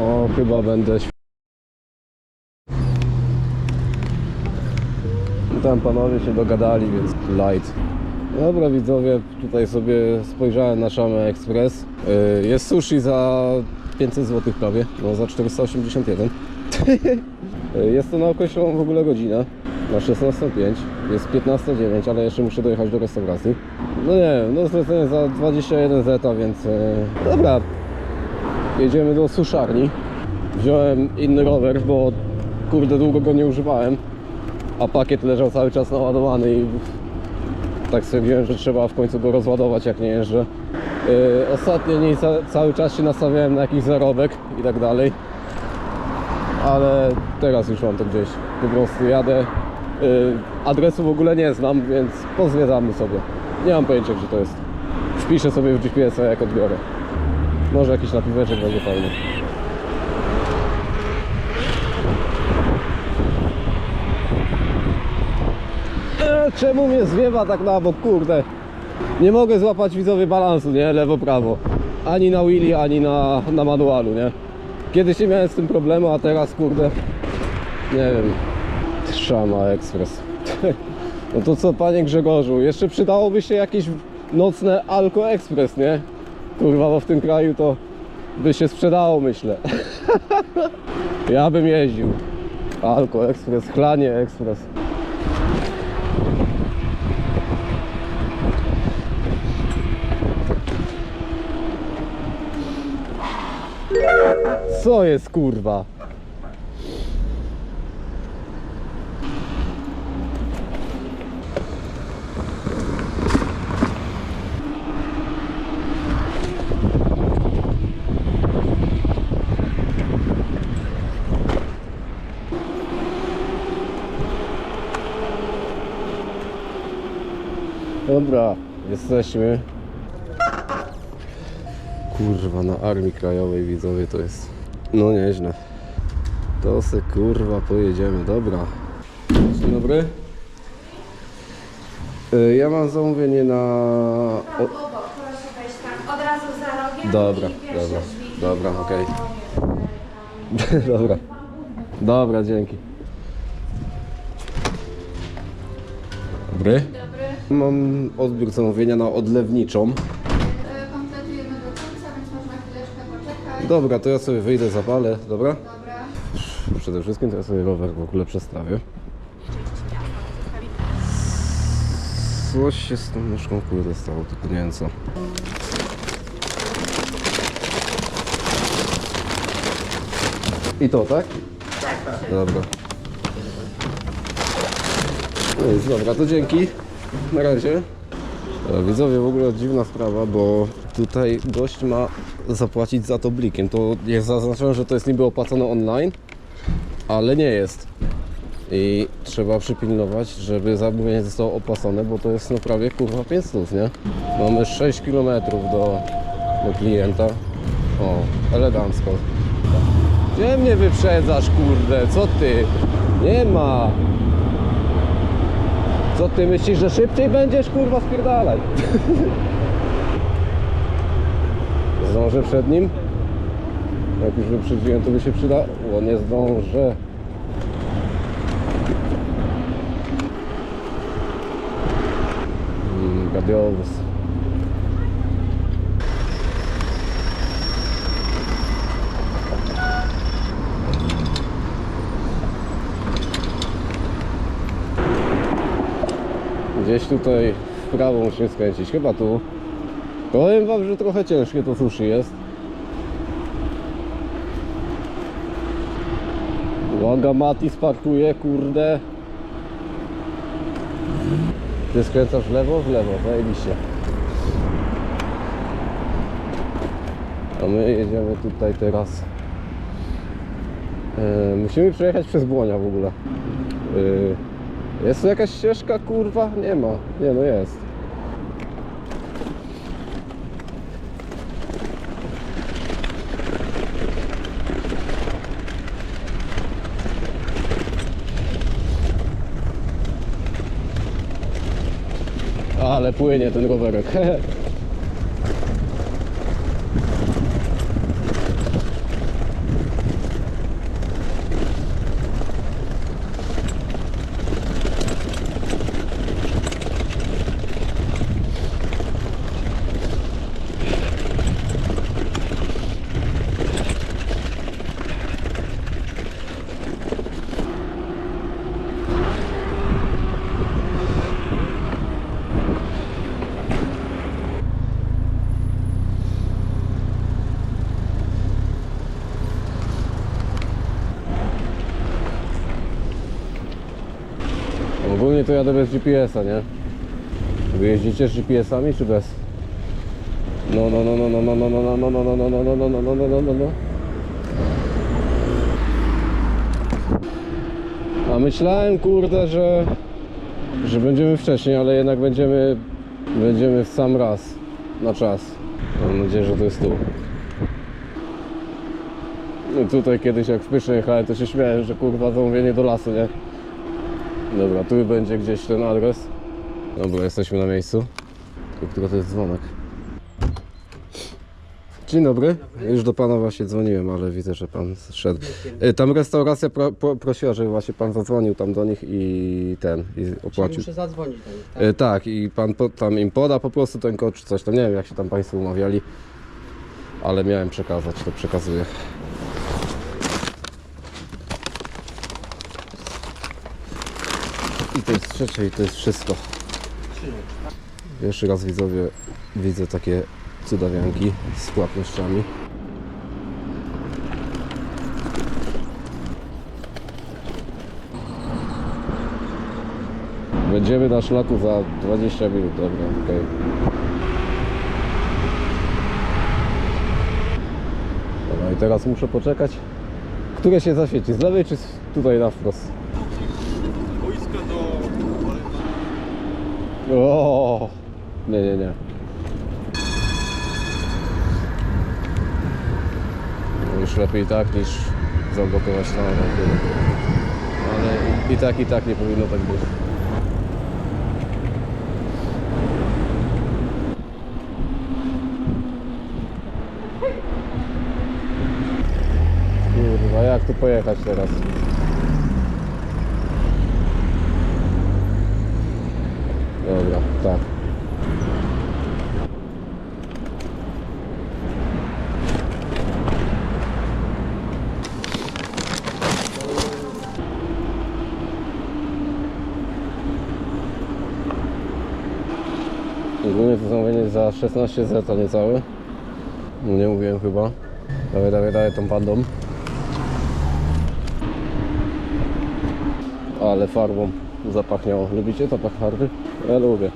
O, chyba będę... Tam panowie się dogadali, więc light. Dobra widzowie, tutaj sobie spojrzałem na Szamę Express. Yy, Jest sushi za 500 zł prawie, no za 481. Yy, Jest to na określoną w ogóle godzinę, na 16.05, jest 15.09, ale jeszcze muszę dojechać do restauracji. No nie wiem, no zlecenie za 21 zeta, więc yy, dobra. Jedziemy do suszarni. Wziąłem inny rower, bo kurde długo go nie używałem, a pakiet leżał cały czas naładowany i tak stwierdziłem, że trzeba w końcu go rozładować jak nie jeżdżę. Yy, ostatnie dni ca cały czas się nastawiałem na jakiś zarobek i tak dalej. Ale teraz już mam to gdzieś. Po prostu jadę. Yy, adresu w ogóle nie znam, więc pozwiedzamy sobie. Nie mam pojęcia gdzie to jest. Wpiszę sobie w GPS-a jak odbiorę. Może jakiś napiweczek będzie fajny. E, czemu mnie zwiewa tak na bok, kurde? Nie mogę złapać widzowie balansu, nie? Lewo, prawo. Ani na wheelie, ani na, na manualu, nie? Kiedyś nie miałem z tym problemu, a teraz, kurde, nie wiem. Szama Express. No to co, panie Grzegorzu, jeszcze przydałoby się jakieś nocne Alko Express, nie? Kurwa, bo w tym kraju to by się sprzedało, myślę. Ja bym jeździł. Alko Express, Chlanie Express. Co jest kurwa? Dobra, jesteśmy. Kurwa, na Armii Krajowej widzowie to jest. No nieźle. To se kurwa pojedziemy, dobra. Dzień dobry. Y, Ja mam zamówienie na. O, Obok, proszę wejść tam, od razu za rogiem Dobra, i pierwsze dobra, drzwi dobra, okej. dobra. Dobra, dzięki. Dobry. Dobry, Mam odbiór zamówienia na odlewniczą. E, kompletujemy do końca, więc można chwileczkę poczekać. Dobra, to ja sobie wyjdę, zapalę, dobra? Dobra. Przede wszystkim to ja sobie rower w ogóle przestawię. Coś się z tą nóżką kurde stało, tylko nie wiem co. I to, tak? Tak, Dobra. No jest dobra, to dzięki. Na razie. E, Widzowie, w ogóle dziwna sprawa, bo tutaj gość ma zapłacić za to blikiem. To jest zaznaczone, że to jest niby opłacone online, ale nie jest. I trzeba przypilnować, żeby zamówienie zostało opłacone, bo to jest no prawie kurwa 500, nie? Mamy 6 km do, do klienta. O, elegancko. Gdzie mnie wyprzedzasz, kurde? Co ty? Nie ma. Co ty myślisz, że szybciej będziesz, kurwa, spierdalaj? Zdążę przed nim? Jak już wyprzedziłem, to by się przydało. Nie zdążę. Mm. Gdzieś tutaj w prawo musimy skręcić, chyba tu. Powiem wam, że trochę ciężkie to sushi jest. Uwaga, Mati sparkuje, kurde. Ty skręcasz w lewo? W lewo, zajebiście. A my jedziemy tutaj teraz. E, musimy przejechać przez Błonia w ogóle. E, jest tu jakaś ścieżka, kurwa? Nie ma. Nie no jest. Ale płynie ten rowerek. ogólnie to jadę bez GPS-a, nie? Wy jeździcie z GPS-ami czy bez? No, no, no, no, no, no, no, no, no, no, no, no, no, no, no, no, no, no, no, no. A myślałem, kurde, że, że będziemy wcześniej, ale jednak będziemy, będziemy w sam raz, na czas. Mam nadzieję, że to jest tu. No tutaj kiedyś jak w Pysze jechałem, to się śmiałem, że kurwa zamówienie do lasu, nie? Dobra, tu będzie gdzieś ten adres. Dobra, jesteśmy na miejscu. Tylko to jest dzwonek? Dzień dobry. Już do pana właśnie dzwoniłem, ale widzę, że pan szedł. Y, Tam restauracja pro, pro, prosiła, żeby właśnie pan zadzwonił tam do nich i ten, i opłacił. muszę zadzwonić do nich, tak? Y, Tak, i pan po, tam im poda po prostu ten kod czy coś tam, nie wiem jak się tam państwo umawiali, ale miałem przekazać, to przekazuję. I to jest trzecie i to jest wszystko. Pierwszy raz widzowie widzę takie cudawianki z płatnościami. Będziemy na szlaku za 20 minut, dobra, okej. Dobra, i teraz muszę poczekać. Które się zaświeci? Z lewej czy tutaj na wprost? Boiska do O, nie, nie, nie. No Już lepiej tak niż zablokować na Ale i tak, i tak nie powinno tak być. Kurwa, jak tu pojechać teraz? Dobra, tak. Ogólnie to zamówienie za 16 zeta niecałe. Nie mówiłem chyba. Dawaj, dawaj, dawaj tą pandą. Ale farbą zapachniało. Lubicie zapach farby? Ja lubię.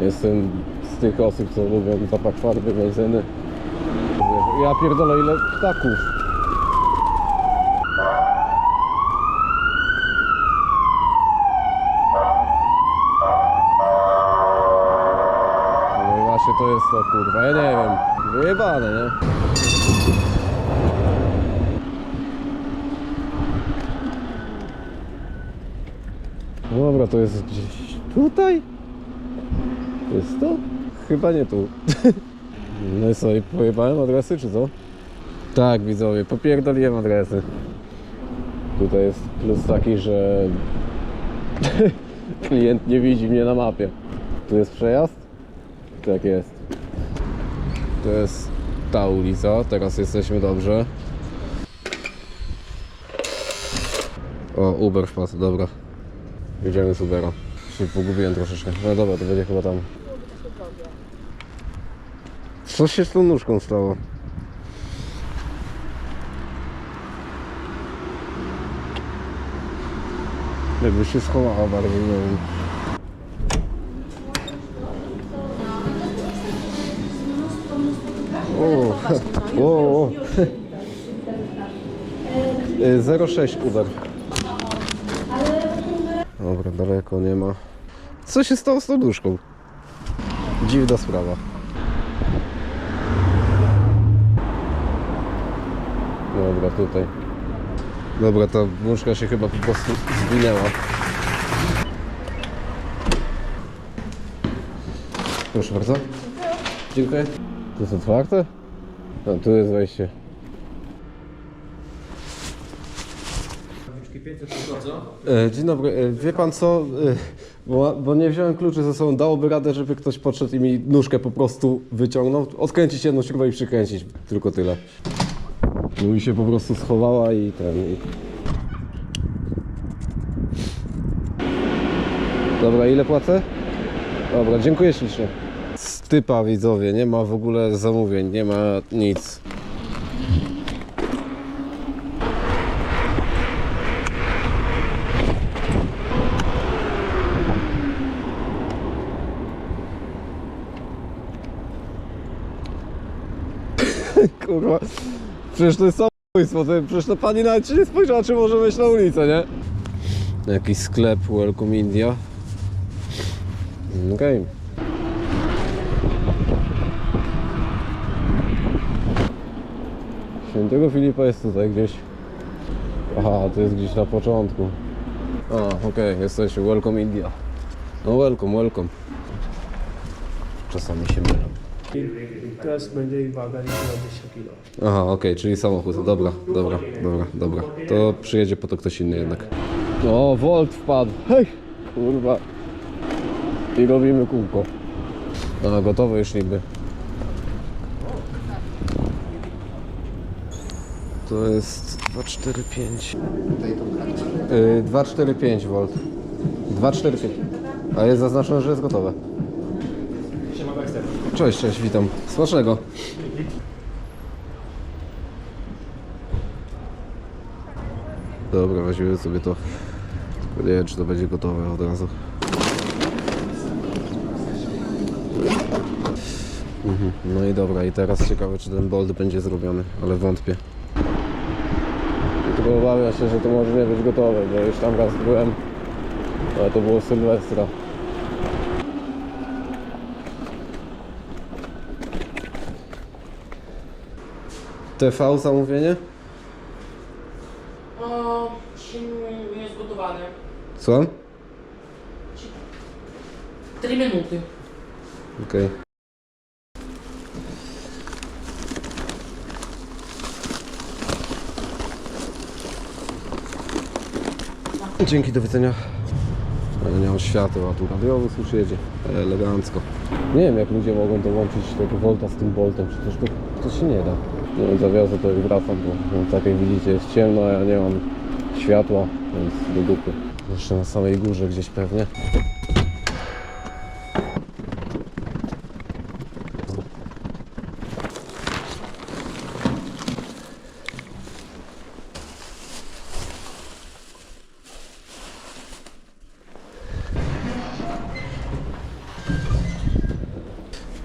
Jestem z tych osób, co lubią zapach farby, benzyny. Ja pierdolę ile ptaków. No i właśnie to jest to kurwa, ja nie wiem. Wyjebane, nie? Dobra, to jest gdzieś tutaj? To jest to? Chyba nie tu. No i i pojebałem adresy, czy co? Tak, widzowie, popierdoliłem adresy. Tutaj jest plus taki, że klient nie widzi mnie na mapie. Tu jest przejazd? Tak jest. To jest ta ulica, teraz jesteśmy dobrze. O, Uber wpadł, dobra. Jedziemy z Ubera. Się pogubiłem troszeczkę. No dobra, to będzie chyba tam. Co się z tą nóżką stało? Jakby się schowała bardziej, nie wiem. O, o, o. Y, 06 Uber. Dobra, daleko nie ma. Co się stało z tą nóżką? Dziwna sprawa. Dobra, tutaj. Dobra, ta nóżka się chyba po prostu zwinęła. Proszę bardzo. Dziękuję. To jest otwarte? No, tu jest wejście. E, Dzień dobry. E, Wie pan co? E, Bo, bo nie wziąłem kluczy ze sobą. Dałoby radę, żeby ktoś podszedł i mi nóżkę po prostu wyciągnął. Odkręcić jedną śrubę i przykręcić. Tylko tyle. No mi się po prostu schowała i ten. I... Dobra, ile płacę? Dobra, dziękuję ślicznie. Typa widzowie, nie ma w ogóle zamówień, nie ma nic. Kurwa, przyszły samobójstwo, przyszła pani nawet się nie spojrzała, czy może wejść na ulicę, nie? Jakiś sklep Welcome India. Mm, Okej. Okay. Świętego Filipa jest tutaj gdzieś. Aha, to jest gdzieś na początku. A, okej, jesteśmy. Welcome India. No welcome, welcome. Czasami się mylę. Teraz będzie i waga nie 20 kg. Aha, okej, czyli samochód. Dobra, dobra, dobra, dobra. To przyjedzie po to ktoś inny jednak. O, Volt wpadł. Hej, kurwa. I robimy kółko. A, gotowe już niby. To jest 245. Yy, 245 V. 245. A jest zaznaczone, że jest gotowe. Cześć, cześć, witam. Smacznego. Dobra, weźmiemy sobie to. Nie wiem, czy to będzie gotowe od razu. Mhm. No i dobra, i teraz ciekawe, czy ten bolt będzie zrobiony, ale wątpię. Tylko obawiam się, że to może nie być gotowe, bo już tam raz byłem, ale to było Sylwestra. TV zamówienie? O, dzisiaj nie jest gotowane. Co? 3 minuty. Okej. Dzięki, do widzenia. Nie mam światła, a tu radiowy już jedzie. Elegancko. Nie wiem jak ludzie mogą dołączyć tego Volta z tym Boltem, przecież to, to się nie da. Nie wiem, zawiozę to i wracam, bo tak jak widzicie jest ciemno, ja nie mam światła, więc do dupy. Jeszcze na samej górze gdzieś pewnie.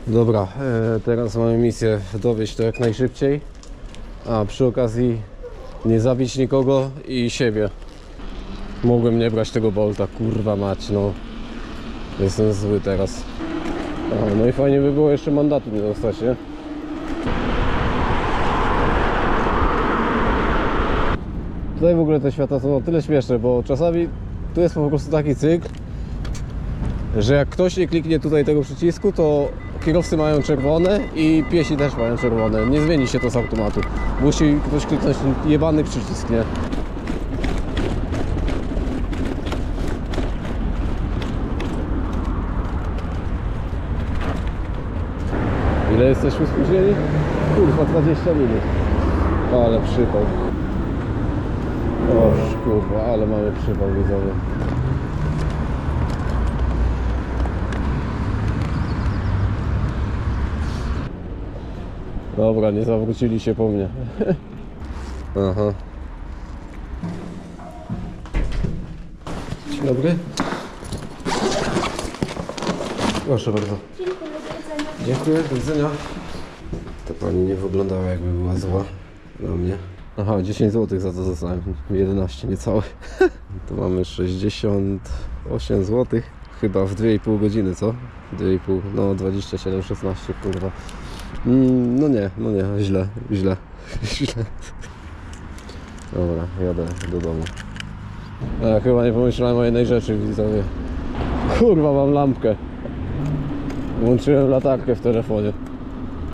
Dobra, e, teraz mamy misję dowieść to jak najszybciej, a przy okazji nie zabić nikogo i siebie. Mogłem nie brać tego bolta, kurwa mać, no. Jestem zły teraz. A, no i fajnie by było jeszcze mandatu nie dostać, nie? Tutaj w ogóle te świata są o tyle śmieszne, bo czasami tu jest po prostu taki cykl, że jak ktoś nie kliknie tutaj tego przycisku, to kierowcy mają czerwone i piesi też mają czerwone. Nie zmieni się to z automatu. Musi ktoś kliknąć ten jebany przycisk, nie? Ile jesteśmy spóźnieni? Kurwa, 20 minut. Ale przypał. O kurwa, ale mamy przypał widzowie. Dobra, nie zawrócili się po mnie. Aha. Dzień dobry. Proszę bardzo. Dziękuję, do widzenia. Ta pani nie wyglądała jakby była zła na mnie. Aha, 10 zł za to dostałem. 11 niecałe. to mamy 68 zł. Chyba w 2,5 godziny, co? 2,5, no 27, 16, kurwa. Mm, no nie, no nie, źle, źle, źle. Dobra, jadę do domu. Ja chyba nie pomyślałem o jednej rzeczy, widzowie. Kurwa, mam lampkę. Włączyłem latarkę w telefonie.